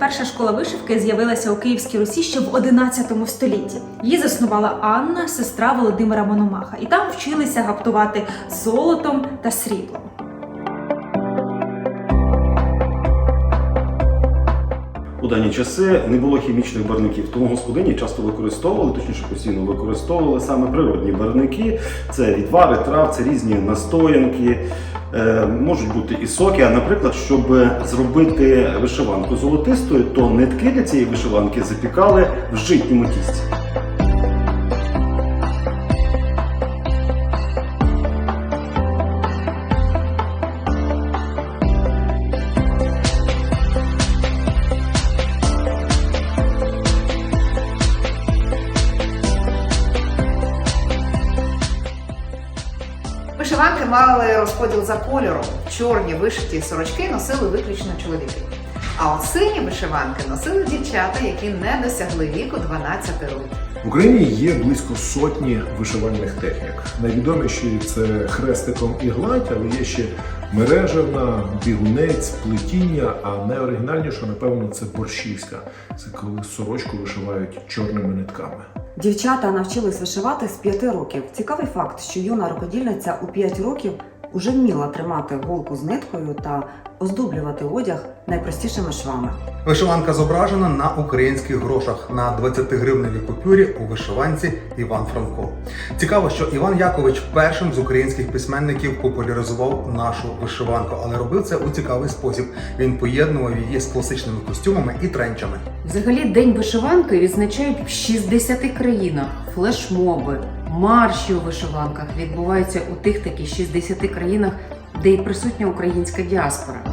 Перша школа вишивки з'явилася у Київській Русі ще в 11 столітті. Її заснувала Анна, сестра Володимира Мономаха, і там вчилися гаптувати золотом та сріблом. У дані часи не було хімічних барників, тому господині часто використовували, точніше постійно використовували саме природні барники. Це відвари, трав, це різні настоянки, можуть бути і соки. А наприклад, щоб зробити вишиванку золотистою, то нитки для цієї вишиванки запікали в житньому тісті. Вишиванки мали розподіл за кольором. Чорні вишиті сорочки носили виключно чоловіки. А от сині вишиванки носили дівчата, які не досягли віку 12 років. В Україні є близько сотні вишивальних технік. Найвідоміші це хрестиком і гладь, але є ще мережевна, бігунець, плетіння. А найоригінальніше, напевно, це борщівська. Це коли сорочку вишивають чорними нитками. Дівчата навчились вишивати з 5 років. Цікавий факт, що юна рукодільниця у 5 років уже вміла тримати голку з ниткою та оздоблювати одяг найпростішими швами. Вишиванка зображена на українських грошах на 20-гривневій купюрі у вишиванці Іван Франко. Цікаво, що Іван Якович першим з українських письменників популяризував нашу вишиванку, але робив це у цікавий спосіб. Він поєднував її з класичними костюмами і тренчами. Взагалі, День вишиванки відзначають в 60 країнах. Флешмоби, марші у вишиванках відбуваються у тих таких 60 країнах, де і присутня українська діаспора.